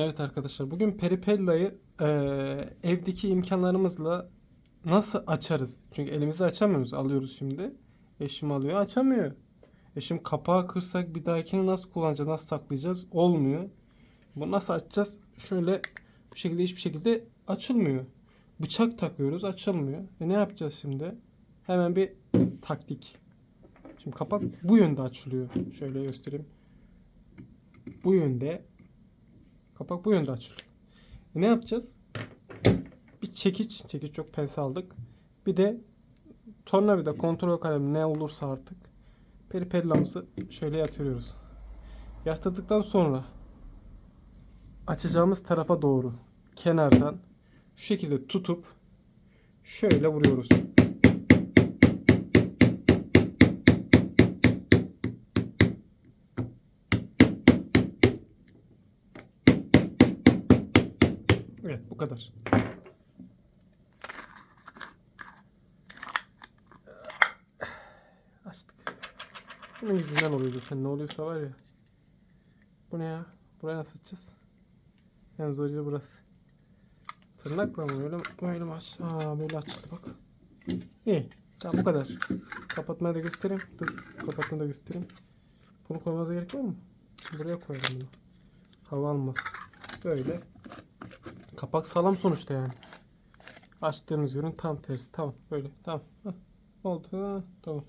Evet arkadaşlar bugün Peripella'yı eee, evdeki imkanlarımızla nasıl açarız? Çünkü elimizi açamıyoruz. Alıyoruz şimdi. Eşim alıyor açamıyor. Eşim kapağı kırsak bir dahakini nasıl kullanacağız? Nasıl saklayacağız? Olmuyor. Bu nasıl açacağız? Şöyle bu şekilde hiçbir şekilde açılmıyor. Bıçak takıyoruz açılmıyor. E ne yapacağız şimdi? Hemen bir taktik. Şimdi kapak bu yönde açılıyor. Şöyle göstereyim. Bu yönde Kapak bu yönde açılıyor. E ne yapacağız? Bir çekiç, çekiç çok pense aldık. Bir de tornavida, kontrol kalemi ne olursa artık peripellamızı şöyle yatırıyoruz. Yatırdıktan sonra açacağımız tarafa doğru kenardan şu şekilde tutup şöyle vuruyoruz. Evet bu kadar. Açtık. Bunun yüzünden oluyor zaten. Ne oluyorsa var ya. Bu ne ya? Buraya nasıl açacağız? En zor yeri burası. Tırnakla mı? Öyle, öyle mi aç? Aa böyle açıldı bak. İyi. Tamam bu kadar. Kapatmayı da göstereyim. Dur. Kapatmayı da göstereyim. Bunu koymamıza gerek var mı? Buraya koyalım bunu. Hava almaz. Böyle. Kapak sağlam sonuçta yani. Açtığımız ürün tam tersi. Tamam böyle. Tamam. Hah, oldu. Tamam.